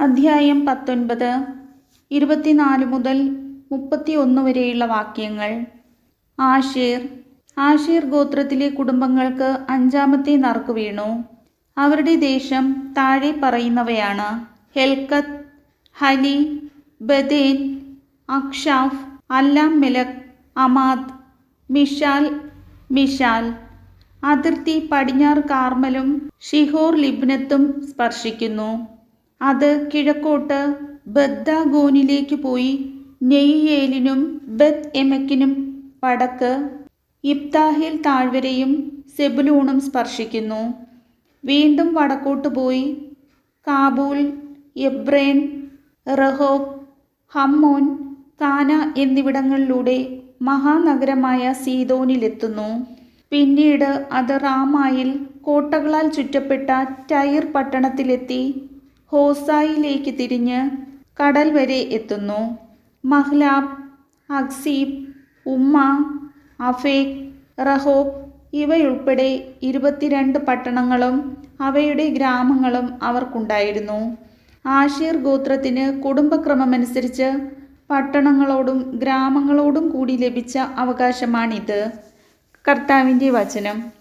അധ്യായം പത്തൊൻപത്. ഇരുപത്തിനാല് മുതൽ മുപ്പത്തി ഒന്ന് വരെയുള്ള വാക്യങ്ങൾ. ആഷീർ. ആഷീർ ഗോത്രത്തിലെ കുടുംബങ്ങൾക്ക് അഞ്ചാമത്തെ നറുക്ക് വീണു. അവരുടെ ദേശം താഴെ പറയുന്നവയാണ് Helkath Hali Beten Achshaph Alammelech Amad Mishal Mishal അതിർത്തി പടിഞ്ഞാറ് കാർമലും ഷിഹോർ ലിബ്നത്തും സ്പർശിക്കുന്നു. അത് കിഴക്കോട്ട് ബദ്ദാഗോനിലേക്ക് പോയി നെയ്യേലിനും ബത്ത് എമക്കിനും വടക്ക് ഇബ്താഹിൽ താഴ്വരയും സെബുലൂണും സ്പർശിക്കുന്നു. വീണ്ടും വടക്കോട്ട് പോയി കാബൂൽ എബ്രേൻ റഹോബ് ഹമ്മോൻ കാന എന്നിവിടങ്ങളിലൂടെ മഹാനഗരമായ സീതോനിലെത്തുന്നു പിന്നീട് അത് റാമായിൽ കോട്ടകളാൽ ചുറ്റപ്പെട്ട ടൈർ പട്ടണത്തിലെത്തി ഹോസായിലേക്ക് തിരിഞ്ഞ് കടൽ വരെ എത്തുന്നു. മഹ്ലാബ് അക്സീബ് ഉമ്മ അഫേഖ് റഹോബ് ഇവയുൾപ്പെടെ ഇരുപത്തിരണ്ട് പട്ടണങ്ങളും അവയുടെ ഗ്രാമങ്ങളും അവർക്കുണ്ടായിരുന്നു. ആഷീർ ഗോത്രത്തിന് കുടുംബക്രമമനുസരിച്ച് പട്ടണങ്ങളോടും ഗ്രാമങ്ങളോടും കൂടി ലഭിച്ച അവകാശമാണിത്. കർത്താവിന്റെ വചനം.